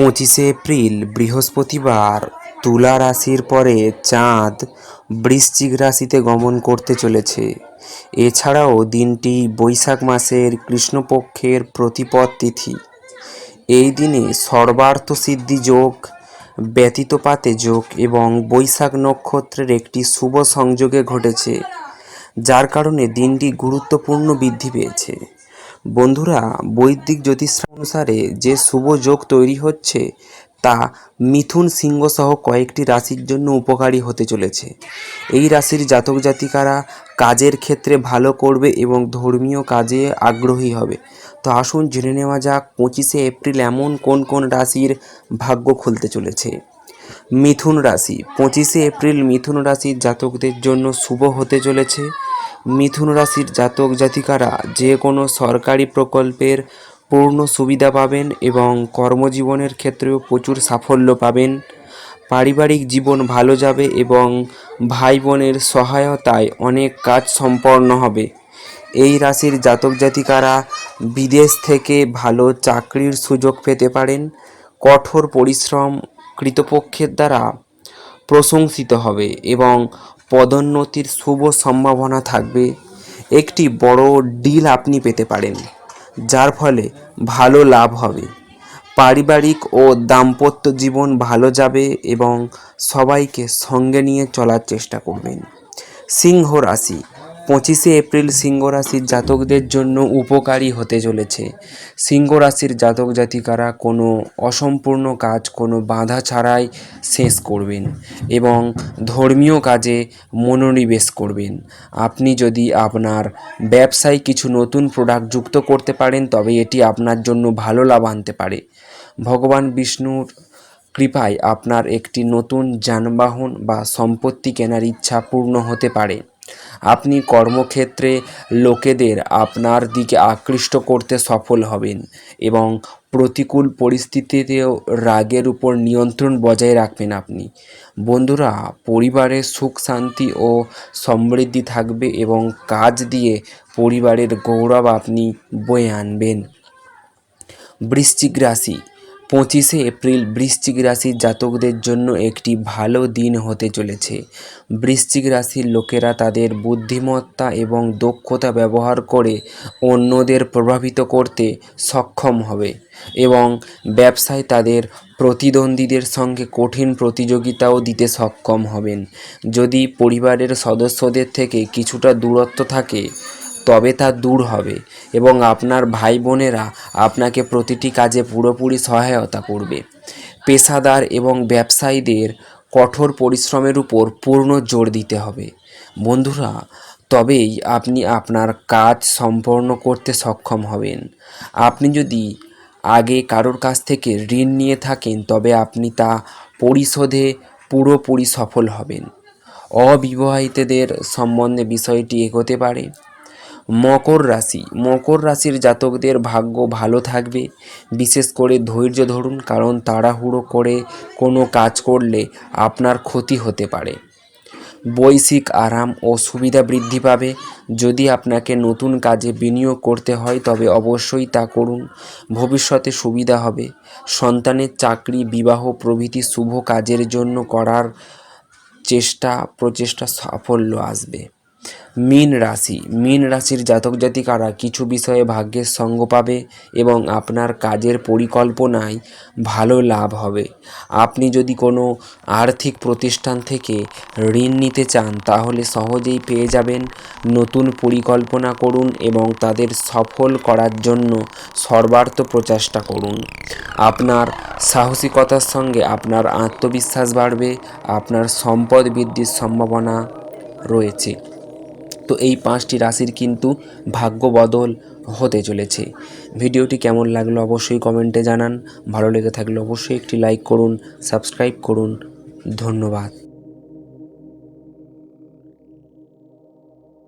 পঁচিশে এপ্রিল, বৃহস্পতিবার, তুলা রাশির পরে চাঁদ বৃশ্চিক রাশিতে গমন করতে চলেছে। এছাড়াও দিনটি বৈশাখ মাসের কৃষ্ণপক্ষের প্রতিপদ তিথি। এই দিনে সর্বার্থ সিদ্ধি যোগ ব্যতীতপাতে যোগ এবং বৈশাখ নক্ষত্রের একটি শুভ সংযোগে ঘটেছে, যার কারণে দিনটি গুরুত্বপূর্ণ বৃদ্ধি পেয়েছে। বন্ধুরা, বৈদিক জ্যোতিষ অনুসারে যে শুভ যোগ তৈরি হচ্ছে, তা মিথুন সিংহ সহ কয়েকটি রাশির জন্য উপকারী হতে চলেছে। এই রাশির জাতক জাতিকারা কাজের ক্ষেত্রে ভালো করবে এবং ধর্মীয় কাজে আগ্রহী হবে। তো আসুন জেনে নেওয়া যাক, পঁচিশে এপ্রিল এমন কোন কোন রাশির ভাগ্য খুলতে চলেছে। মিথুন রাশি। পঁচিশে এপ্রিল মিথুন রাশির জাতকদের জন্য শুভ হতে চলেছে। মিথুন রাশির জাতক জাতিকারা যে কোনো সরকারি প্রকল্পের পূর্ণ সুবিধা পাবেন এবং কর্মজীবনের ক্ষেত্রেও প্রচুর সাফল্য পাবেন। পারিবারিক জীবন ভালো যাবে এবং ভাই বোনের সহায়তায় অনেক কাজ সম্পন্ন হবে। এই রাশির জাতক জাতিকারা বিদেশ থেকে ভালো চাকরির সুযোগ পেতে পারেন। কঠোর পরিশ্রম কৃতপক্ষের দ্বারা প্রশংসিত হবে এবং পদোন্নতির শুভ সম্ভাবনা থাকবে। একটি বড় ডিল আপনি পেতে পারেন, যার ফলে ভালো লাভ হবে। পারিবারিক ও দাম্পত্য জীবন ভালো যাবে এবং সবাইকে সঙ্গে নিয়ে চলার চেষ্টা করবেন। সিংহ রাশি পঁচিশে এপ্রিল সিংহ রাশির জাতকদের জন্য উপকারী হতে চলেছে। সিংহ রাশির জাতক জাতিকারা কোনো অসম্পূর্ণ কাজ, কোনো বাধা ছাড়াই শেষ করবেন এবং ধর্মীয় কাজে মনোনিবেশ করবেন। আপনি যদি আপনার ব্যবসায় কিছু নতুন প্রোডাক্ট যুক্ত করতে পারেন, তবে এটি আপনার জন্য ভালো লাভ আনতে পারে। ভগবান বিষ্ণুর কৃপায় আপনার একটি নতুন যানবাহন বা সম্পত্তি কেনার ইচ্ছা পূর্ণ হতে পারে। আপনি কর্মক্ষেত্রে লোকেদের আপনার দিকে আকৃষ্ট করতে সফল হবেন এবং প্রতিকূল পরিস্থিতিতেও রাগের উপর নিয়ন্ত্রণ বজায় রাখবেন আপনি। বন্ধুরা, পরিবারে সুখ, শান্তি ও সমৃদ্ধি থাকবে এবং কাজ দিয়ে পরিবারের গৌরব আপনি বয়ে আনবেন। বৃশ্চিক রাশি পঁচিশে এপ্রিল বৃশ্চিক রাশির জাতকদের জন্য একটি ভালো দিন হতে চলেছে। বৃশ্চিক রাশির লোকেরা তাদের বুদ্ধিমত্তা এবং দক্ষতা ব্যবহার করে অন্যদের প্রভাবিত করতে সক্ষম হবে এবং ব্যবসায় তাদের প্রতিদ্বন্দ্বীদের সঙ্গে কঠিন প্রতিযোগিতাও দিতে সক্ষম হবেন। যদি পরিবারের সদস্যদের থেকে কিছুটা দূরত্ব থাকে তবে তা দূর হবে এবং আপনার ভাই বোনেরা আপনাকে প্রতিটি কাজে পুরোপুরি সহায়তা করবে। পেশাদার এবং ব্যবসায়ীদের কঠোর পরিশ্রমের উপর পূর্ণ জোর দিতে হবে। বন্ধুরা, তবেই আপনি আপনার কাজ সম্পন্ন করতে সক্ষম হবেন। আপনি যদি আগে কারোর কাছ থেকে ঋণ নিয়ে থাকেন, তবে আপনি তা পরিশোধে পুরোপুরি সফল হবেন। অবিবাহিতদের সম্বন্ধে বিষয়টি এগোতে পারে। মকর রাশি। মকর রাশির জাতকদের ভাগ্য ভালো থাকবে। বিশেষ করে ধৈর্য ধরুন, কারণ তাড়াহুড়ো করে কোনো কাজ করলে আপনার ক্ষতি হতে পারে। বৈশ্বিক আরাম ও সুবিধা বৃদ্ধি পাবে। যদি আপনাকে নতুন কাজে বিনিয়োগ করতে হয়, তবে অবশ্যই তা করুন। ভবিষ্যতে সুবিধা হবে। সন্তানের চাকরি, বিবাহ প্রভৃতি শুভ কাজের জন্য করার চেষ্টা, প্রচেষ্টা সাফল্য আসবে। মীন রাশি। মীন রাশির জাতক জাতিকারা কিছু বিষয়ে ভাগ্যের সঙ্গ পাবে এবং আপনার কাজের পরিকল্পনায় ভালো লাভ হবে। আপনি যদি কোনো আর্থিক প্রতিষ্ঠান থেকে ঋণ নিতে চান, তাহলে সহজেই পেয়ে যাবেন নতুন পরিকল্পনা করুন এবং তাদের সফল করার জন্য সর্বার্থ প্রচেষ্টা করুন। আপনার সাহসিকতার সঙ্গে আপনার আত্মবিশ্বাস বাড়বে, আপনার সম্পদ বৃদ্ধির সম্ভাবনা রয়েছে। তো এই পাঁচটি রাশির কিন্তু ভাগ্য বদল হতে চলেছে। ভিডিওটি কেমন লাগল অবশ্যই কমেন্টে জানান। ভালো লেগে থাকলে অবশ্যই একটি লাইক করুন সাবস্ক্রাইব করুন। ধন্যবাদ।